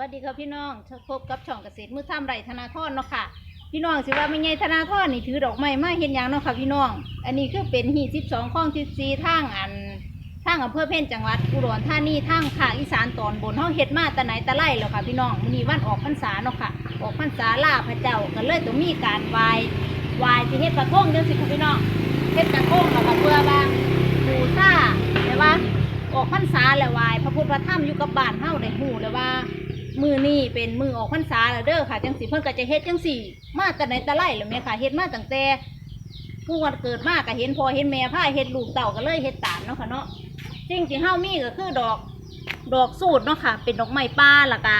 วัสดีครับพี่น้องพบกับช่องเกษตรมือท่ามไรธนาทรเนาะค่ะ พี่น้องสิว่าไม่ไงธนาทรนี่ถือดอกไม้มาเห็นหยังเนาะค่ะพี่น้อง อันนี้คือเป็นหีสิบสองข้องสิบสี่ทางอันทางอำเภอเพ่นจังหวัดอุดรธานีทางภาคอีสานตอนบนห้องเฮ็ดมาแต่ไหนแต่ไรแล้วค่ะพี่น้องมื้อนี้วันออกพรรษาเนาะค่ะ ออกพรรษาล่าพระเจ้าก็เลยต้องมีการไหว้ไหว้สิเฮ็ดกระทงจังสิค่ะพี่น้องเฮ็ดกระทงแล้วก็เพื่อว่าบูชาแต่ว่าออกพรรษาแล้ววายพระพุทธพระธรรมอยู่กับบ้านเฮาได้ฮู้แล้วว่า มือนี่เป็นมือออกพรรษาแล้วเด้อค่ะจังสีเพิ่นก็จะเฮ็ดจังสี่ มาแต่ไหนแต่ไรแล้วแม่ค่ะเฮ็ดมาตั้งแต่ผู้วันเกิดมาก็เห็นพอเห็นแม่พาเฮ็ดลูกเต่าก็เลยเฮ็ดตามเนาะค่ะเนาะสิ่งที่เฮามีก็คือดอกดอกสูตรเนาะค่ะ เป็นดอกไม้ป่าแล้วก็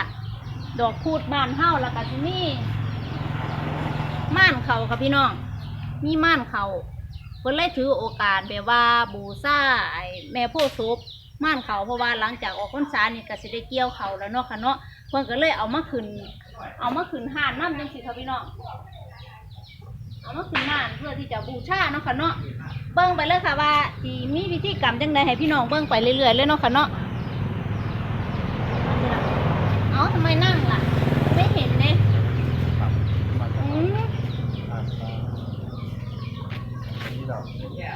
ดอกพูดบ้านเฮาแล้วก็สิมีม่านเขาค่ะพี่น้อง มีม่านเขาเพิ่นเลยถือโอกาสแบบว่าบูชาไอ้แม่โพธิ์ศพม่านเขาเพราะว่าหลังจากออกพรรษานี่ก็สิได้เกี่ยวเขาแล้วเนาะค่ะเนาะ พิ่นก็เลยเอามาขึ้น เอามาขึ้นห่านน้ำจังสิค่ะพี่น้องเอามาขึ้นห่านเพื่อที่จะบูชาเนาะค่ะเนาะเบิ่งไปเลยค่ะว่าที่มีพิธีกรรมจังใดให้พี่น้องเบิ่งไปเรื่อยๆเลยเนาะค่ะเนาะเอาทำไมนั่งล่ะ ไม่เห็นเนี่ย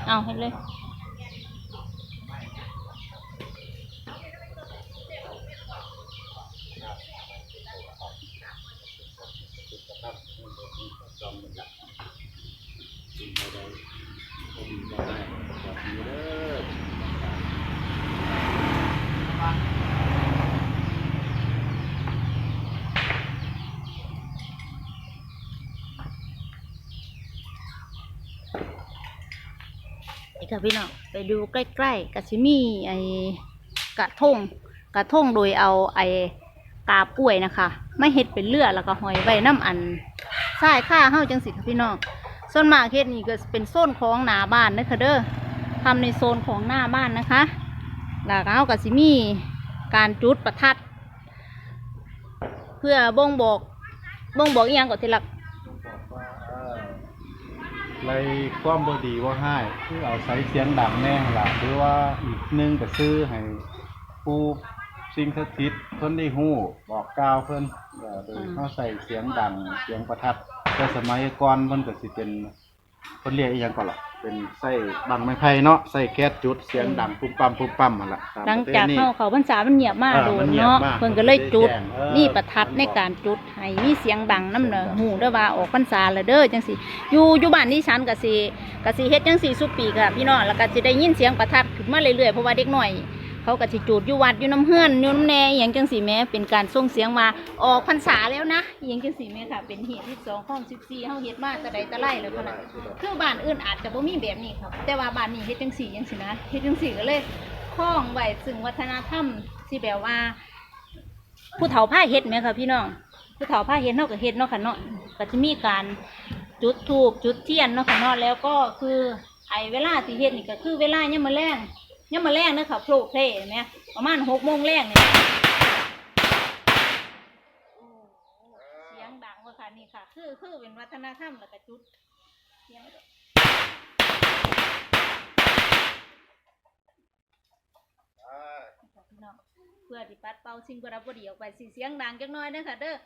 เอาให้เลย นี่ค่ะพี่น้องไปดูใกล้ๆกะชิมีไอ้กระทงกระทงโดยเอาไอ้กาบกล้วยนะคะไม่เฮ็ดเป็นเลือดแล้วก็หอยไว้น้ำอันใช่ค่าเฮาจังสิค่ะพี่น้องส่วนมากเฮ็ดนี่ก็เป็นโซนของหน้าบ้านนะคะเด้อทำในโซนของหน้าบ้านนะคะแล้วก็เฮาก็สิมีการจุดประทัด เพื่อบ่งบอกบ่งบอกอีหยังก่อนทีหลัก ไรความบดีว่าให้คือเอาใส่เสียงดังแน่หละหรือว่าอีกหนึงก็ซื้อให้ผู้สิ่งสถิตเพิ่นได้ฮู้บอกกล่าวเพิ่นเอ่อโดยเขาใส่เสียงดังเสียงประทัดแต่สมัยก่อนเพิ่นก็สิเป็นเพิ่นเรียกอีหยังก่อนล่ะ เป็นใส่บังไม้ไผ่เนาะใส่แก๊สจุดเสียงดังปุ๊บปั๊มปุ๊บปั๊มหั่นล่ะตมหลังประพจากณีเข้าเขาพรรษามันเงียบมากเออโดมันนเงียบเนาะมากเพิ่นก็เลยจุดมันได้แจ้งเออนี่ประทัดในการจุดให้มีเสียงดังน้ำเนอหูเด้อว่าออกพรรษาแล้วเด้อจังสิอยู่อยู่บ้านที่ฉันก็สิก็สิเฮ็ดจังสิสุปีค่ะพี่น้องแล้วก็สิได้ยินเสียงประทัดขึ้นมาเรื่อยๆเพราะว่าเด็กน้อย เขาก็สิจุดอยู่วัดอยู่น้ำเฮือนอยู่น้ำแน่อหย่างจังสีแม่เป็นการส่งเสียงมาออกพรรษาแล้วนะอหย่างจังสีแม่ค่ะ เป็นเหตุที่สองข้องสิบสี่เฮาเฮ็ดมาแต่ใดแต่ไรแล้วขนาดคือบ้านอื่นอาจจะบ่มีแบบนี้ครับ แต่ว่าบ้านนี้เฮ็ดจังสี่จังสินะเฮ็ดจังสี่ก็เลยคล้องไว้ซึ่งวัฒนธรรมที่แบบว่า ผู้เฒ่าผ้าเฮ็ดไหมคะพี่น้อง ผู้เฒ่าผ้าเฮ็ดเนาะก็เฮ็ดเนาะค่ะเนาะก็จะมีการจุดธูปจุดเทียนเนาะค่ะเนาะแล้วก็คือไอ้เวลาที่เฮ็ดนี่ก็คือเวลาเนี่ยามมาแรง ยังมาแรงเนาะค่ะโผล่เพลไหมประมาณหกโมงแรงเนี่ยเสียงดังว่าค่ะนี่ค่ะ คือคือเป็นวัฒนธรรมแล้วก็จุดเสียง พี่น้องเพื่อที่ปัดเป่าสิ่งบรับบ่ดีออกไปสิเสียงดังจักหน้อยเด้อค่ะเด้อ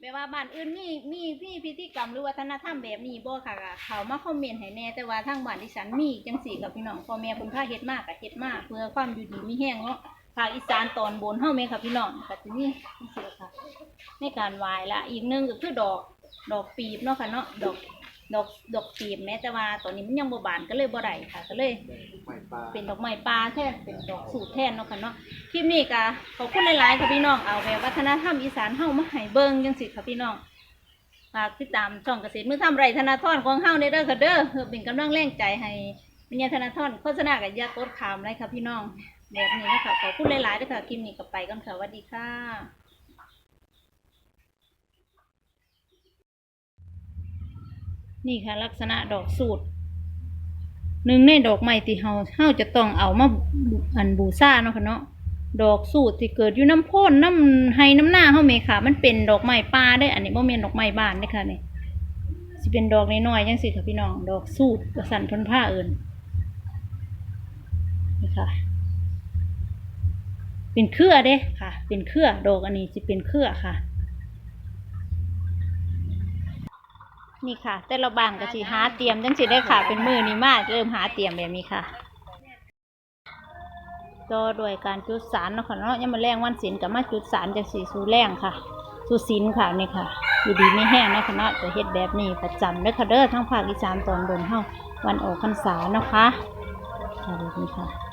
แม้ว่าบ้านอื่นมีมีมีพิธีกรรมหรือวัฒนธรรมแบบนี้บ่ค่ะก็เขามาคอมเมนต์ให้แน่แต่ว่าทางบ้านดิฉันมีจังสี่กับพี่น้องพ่อแม่คุณพาเฮ็ดมากก็เฮ็ดมากเพื่อความอยู่ดีมีแห้งเนาะภาคอีสานตอนบนเฮาแม่ค่ะพี่น้องก็สิมีจังซี่ค่ะ ในการไหว้ละอีกหนึงก็คือดอกดอกปีบเนาะค่ะเนาะดอก ดอกดอกปีบแม้แต่ว่าตอนนี้มันยังบ่บานก็เลยบ่ได้ค่ะ ก็เลย เป็นดอกไม้ปลาแทนเป็นดอกสูตรแทนเนาะค่ะเนาะคลิปนี้ก็ขอบคุณหลายๆค่ะพี่น้องเอาแบบวัฒนธรรมอีสานเฮามาให้เบิ่งจังสิค่ะพี่น้องฝากติดตามช่องเกษตรมือทำไรธนาธรของเฮาในเด้อค่ะเด้อเพื่อเป็นกำลังแรงใจให้วิญญาณธนาธรโฆษณากับยากดขามเลยค่ะพี่น้องแบบนี้นะคะขอบคุณหลายๆด้วยค่ะคลิปนี้ก็ไปกันค่ะสวัสดีค่ะ นี่ค่ะ ลักษณะดอกสูตรหนึ่งในดอกไม้ที่เฮาเฮาจะต้องเอามาอันบูชาเนาะค่ะเนาะดอกสูตรที่เกิดอยู่น้ำโพ่นน้ำไห้น้ำหน้าเฮาเมค่ะ มันเป็นดอกไม้ป่าได้ อันนี้บ่แม่นดอกไม้บ้านเด้ค่ะนี่สิเป็นดอกน้อยๆจังซี่ค่ะพี่น้อง ดอกสูตรกระสันทนผ้าเอิ้นนี่ค่ะ เป็นเครือเด้ค่ะ เป็นเครือดอกอันนี้สิเป็นเครือค่ะ นี่ค่ะ แต่ละบางก็สิหาเตรียมจังสิได้ค่ะ เป็นมือนี้มาเริ่มหาเตรียมแบบนี้ค่ะก็โดยการจุดสารเนาะค่ะเนาะยังมาแรงวันศีลกับมาจุดสารจากสีสูแรงค่ะ สูศีลค่ะนี่ค่ะ อยู่ดีไม่แห้งเนาะค่ะเนาะจะเฮ็ดแบบนี้ประจำเด้อค่ะเด้อทั้งภาคอีสานตอนบนเฮาวันออกพรรษาเนาะค่ะค่ะแบบนี้ค่ะ